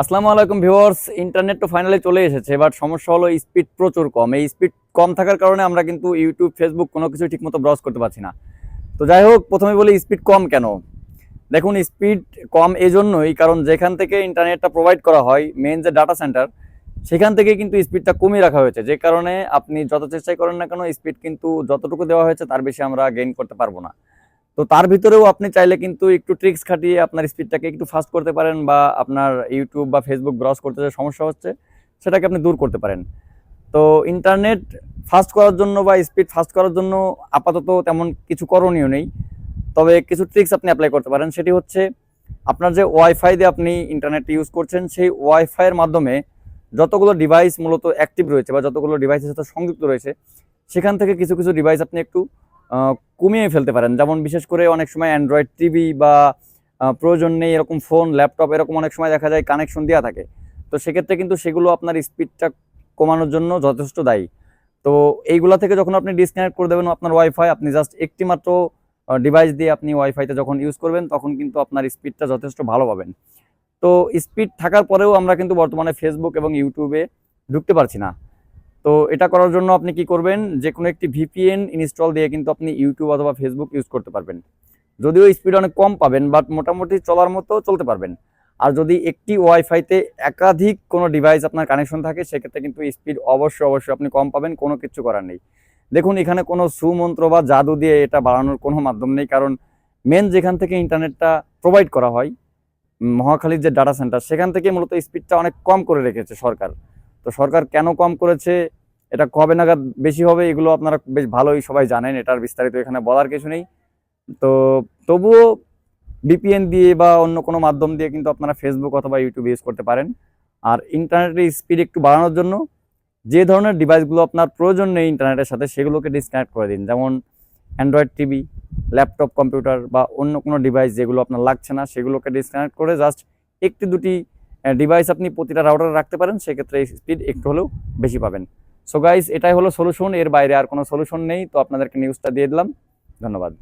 আসসালামু আলাইকুম viewers internet তো ফাইনালি চলে এসেছে বাট সমস্যা হলো স্পিড প্রচুর কম। এই স্পিড কম থাকার কারণে আমরা কিন্তু ইউটিউব ফেসবুক কোনো কিছু ঠিকমতো ব্রাউজ করতে পারছি না। তো যাই হোক প্রথমে বলি স্পিড কম কেন? দেখুন স্পিড কম এই জন্যই কারণ যেখান থেকে ইন্টারনেটটা প্রোভাইড করা হয় মেন যে ডাটা সেন্টার সেখান থেকে কিন্তু স্পিডটা কমিয়ে রাখা হয়েছে। যে কারণে আপনি যত চেষ্টাই করেন না কেন স্পিড কিন্তু যতটুকু দেওয়া হয়েছে, তার বেশি আমরা গেইন করতে পারব না। তো তার ভিতরেও আপনি চাইলে কিন্তু একটু ট্রিক্স খাটিয়ে আপনার স্পিডটাকে একটু ফাস্ট করতে পারেন বা আপনার ইউটিউব বা ফেসবুক ব্রাউজ করতে যে সমস্যা হচ্ছে, সেটাকে আপনি দূর করতে পারেন। তো ইন্টারনেট ফাস্ট করার জন্য বা স্পিড ফাস্ট করার জন্য আপাতত তেমন কিছু করণীয় নেই। তবে কিছু ট্রিক্স আপনি অ্যাপ্লাই করতে পারেন, সেটি হচ্ছে আপনার যে ওয়াইফাই দিয়ে আপনি ইন্টারনেট ইউজ করছেন, সেই ওয়াইফাইয়ের মাধ্যমে যতগুলো ডিভাইস মূলত অ্যাক্টিভ রয়েছে বা যতগুলো ডিভাইসের সাথে সংযুক্ত রয়েছে, সেখান থেকে কিছু কিছু ডিভাইস আপনি একটু কমিয়ে ফেলতে পারেন। যেমন বিশেষ করে অনেক সময় অ্যান্ড্রয়েড টিভি বা প্রয়োজন নেই এরকম ফোন ল্যাপটপ এরকম অনেক সময় দেখা যায় কানেকশন দেওয়া থাকে। তো সেক্ষেত্রে কিন্তু সেগুলো আপনার স্পিডটা কমানোর জন্য যথেষ্ট দায়ী। তো এইগুলা থেকে যখন আপনি ডিসকানেক্ট করে দেবেন আপনার ওয়াইফাই আপনি জাস্ট একটি মাত্র ডিভাইস দিয়ে আপনি ওয়াইফাইতে যখন ইউজ করবেন, তখন কিন্তু আপনার স্পিডটা যথেষ্ট ভালো পাবেন। তো স্পিড থাকার পরেও আমরা কিন্তু বর্তমানে ফেসবুক এবং ইউটিউবে ঢুকতে পারছি না। তো এটা করার জন্য আপনি কি করবেন? যে কোনো একটি ভিপিএন ইনস্টল দিয়ে কিন্তু আপনি ইউটিউব অথবা ফেসবুক ইউজ করতে পারবেন। যদিও স্পিড অনেক কম পাবেন বাট মোটামুটি চলার মতো চলতে পারবেন। আর যদি একটি ওয়াইফাইতে একাধিক কোনো ডিভাইস আপনার কানেকশন থাকে, সেক্ষেত্রে কিন্তু স্পিড অবশ্যই অবশ্যই আপনি কম পাবেন, কোনো কিছু করার নেই। দেখুন, এখানে কোনো সুমন্ত্র বা জাদু দিয়ে এটা বাড়ানোর কোনো মাধ্যম নেই, কারণ মেন যেখান থেকে ইন্টারনেটটা প্রোভাইড করা হয়, মহাখালীর যে ডাটা সেন্টার সেখান থেকে মূলত স্পিডটা অনেক কম করে রেখেছে সরকার। তো সরকার কেন কম করেছে? এটা কবে নাগাদ বেশি হবে এগুলো আপনারা বেশ ভালোই সবাই জানেন, এটার বিস্তারিত এখানে বলার কিছু নেই। তো তবুও ভিপিএন দিয়ে বা অন্য কোনো মাধ্যম দিয়ে কিন্তু আপনারা ফেসবুক অথবা ইউটিউব ইউজ করতে পারেন। আর ইন্টারনেটের স্পিড একটু বাড়ানোর জন্য যে ধরনের ডিভাইসগুলো আপনার প্রয়োজন নেই ইন্টারনেটের সাথে, সেগুলোকে ডিসকানেক্ট করে দিন। যেমন অ্যান্ড্রয়েড টিভি ল্যাপটপ কম্পিউটার বা অন্য কোনো ডিভাইস যেগুলো আপনার লাগছে না, সেগুলোকে ডিসকানেক্ট করে জাস্ট একটি দুটি ডিভাইস আপনি প্রতিটা রাউটারে রাখতে পারেন, সেক্ষেত্রে স্পিড একটু হলেও বেশি পাবেন। সো গাইস এটাই হলো সলিউশন এর বাইরে আর কোনো সলিউশন নেই। তো আপনাদেরকে নিউজটা দিয়ে দিলাম। ধন্যবাদ।